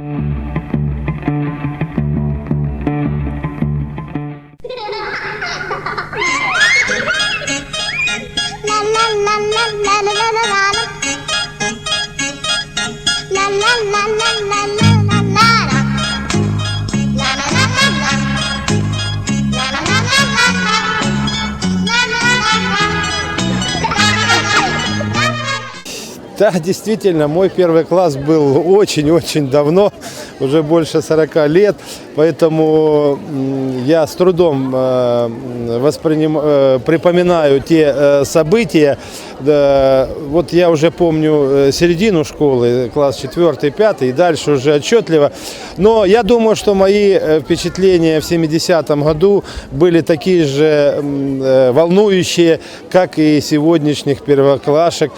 la la la Да, действительно, мой первый класс был очень-очень давно, уже больше 40 лет, поэтому я с трудом э, восприним- э, припоминаю те э, события. Вот я уже помню середину школы, класс 4 5 и дальше уже отчетливо. Но я думаю, что мои впечатления в 70-м году были такие же волнующие, как и сегодняшних первоклашек,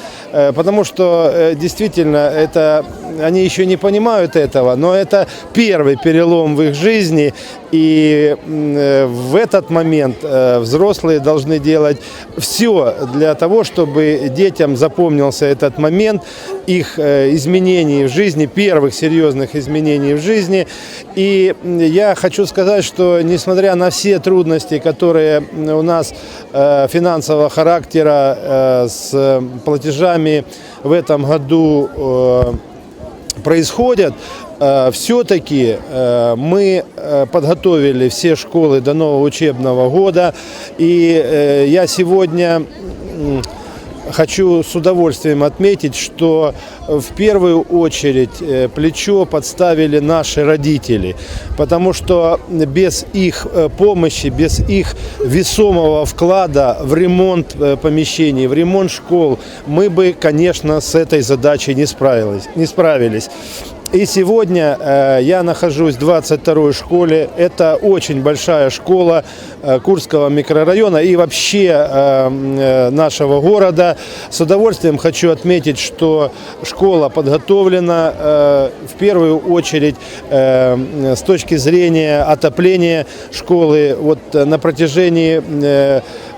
потому что действительно это они еще не понимают этого, но это первый перелом в их жизни, и э, в этот момент э, взрослые должны делать все для того, чтобы детям запомнился этот момент их э, изменений в жизни, первых серьезных изменений в жизни. И я хочу сказать, что несмотря на все трудности, которые у нас финансового характера с платежами в этом году происходят, все-таки мы э, подготовили все школы до нового учебного года. И э, я сегодня хочу с удовольствием отметить, что в первую очередь э, плечо подставили наши родители, потому что без их э, помощи, без их весомого вклада в ремонт э, помещений, в ремонт школ, мы бы, конечно, с этой задачей не справились. Не справились. И сегодня э, я нахожусь в 22-й школе. Это очень большая школа э, Курского микрорайона и вообще э, нашего города. С удовольствием хочу отметить, что школа подготовлена в первую очередь с точки зрения отопления школы. Вот на протяжении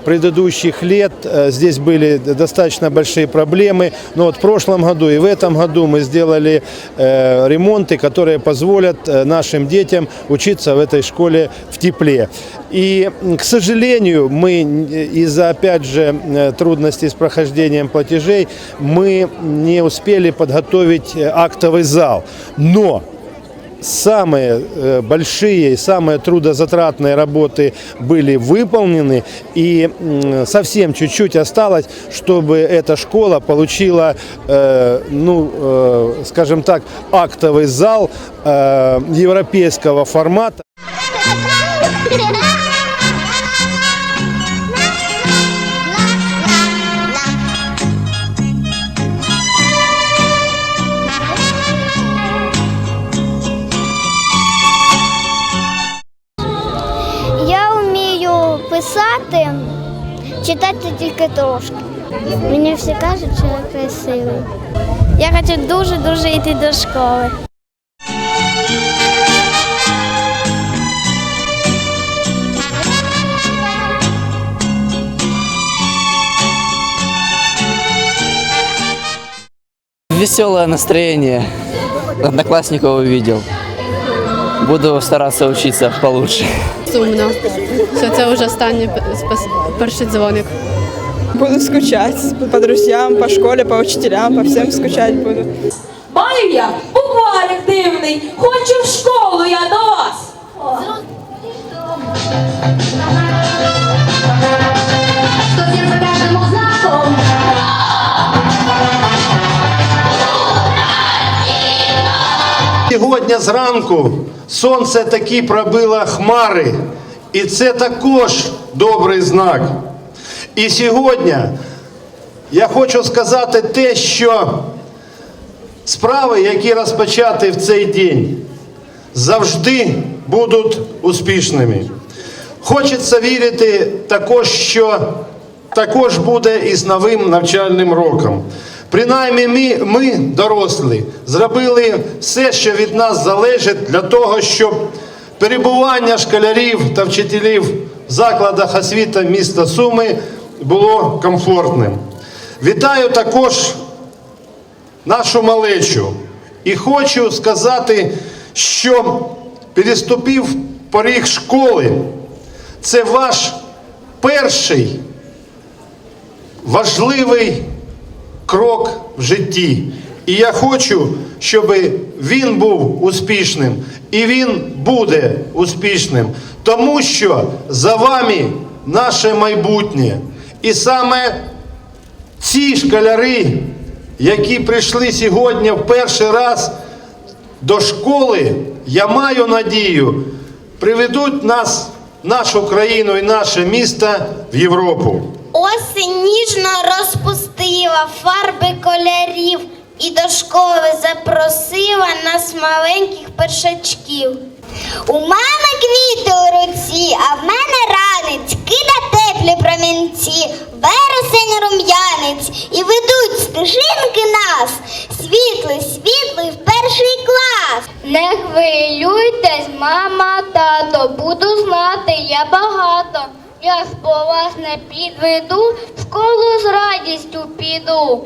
предыдущих лет э, здесь были достаточно большие проблемы, но вот в прошлом году и в этом году мы сделали э, ремонты, которые позволят э, нашим детям учиться в этой школе в тепле. И, к сожалению, мы из-за, опять же, трудностей с прохождением платежей, мы не успели подготовить актовый зал. Но самые э, большие и самые трудозатратные работы были выполнены, и совсем чуть-чуть осталось, чтобы эта школа получила, э, ну, э, скажем так, актовый зал европейского формата. писати, читати тільки трошки. Мені всі кажуть, що я красивий. Я хочу дуже-дуже йти до школи. Веселое настроение. Одноклассников увидел. Буду стараться учиться получше. Сумно, що це вже останній перший дзвоник. Буду скучать по друзьям, по школе, по учителям, по всем скучать буду. Сьогодні зранку сонце таки пробило хмари, і це також добрий знак. І сьогодні я хочу сказати те, що справи, які розпочаті в цей день, завжди будуть успішними. Хочеться вірити також, що також буде і з новим навчальним роком. Принаймні ми, ми, дорослі, зробили все, що від нас залежить для того, щоб перебування школярів та вчителів в закладах освіти міста Суми було комфортним. Вітаю також нашу малечу. І хочу сказати що переступив поріг школи. Це ваш перший важливий крок в житті. І я хочу, щоб він був успішним, і він буде успішним, тому що за вами наше майбутнє. І саме ці школяри, які прийшли сьогодні в перший раз до школи, я маю надію, приведуть нас, нашу країну і наше місто в Європу. Осінь ніжно розпустила фарби кольорів і до школи запросила нас маленьких першачків. У мами квіти у руці, а в мене ранець, кида теплі промінці, вересень рум'янець і ведуть стежинки нас, світлий, світлий в перший клас. Не хвилюйтесь, мама, тато, буду знати я багато. Я по вас не підведу, в школу з радістю піду.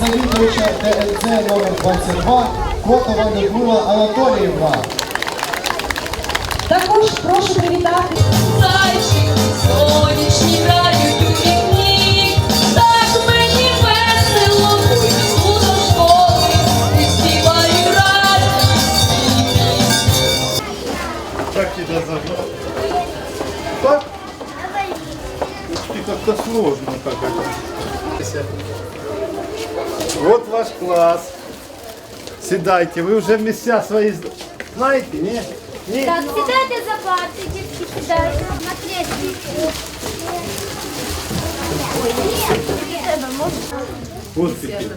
Завідувача ДНЦ номер 22 Котова Людмила Анатоліївна. Також прошу привітати. Зайчик, сонячні грають как-то сложно как это. Вот ваш класс. Седайте, вы уже места свои зна- знаете, не? Не? Так, сідайте за парти, дітки, сідайте на креслі. Вот теперь.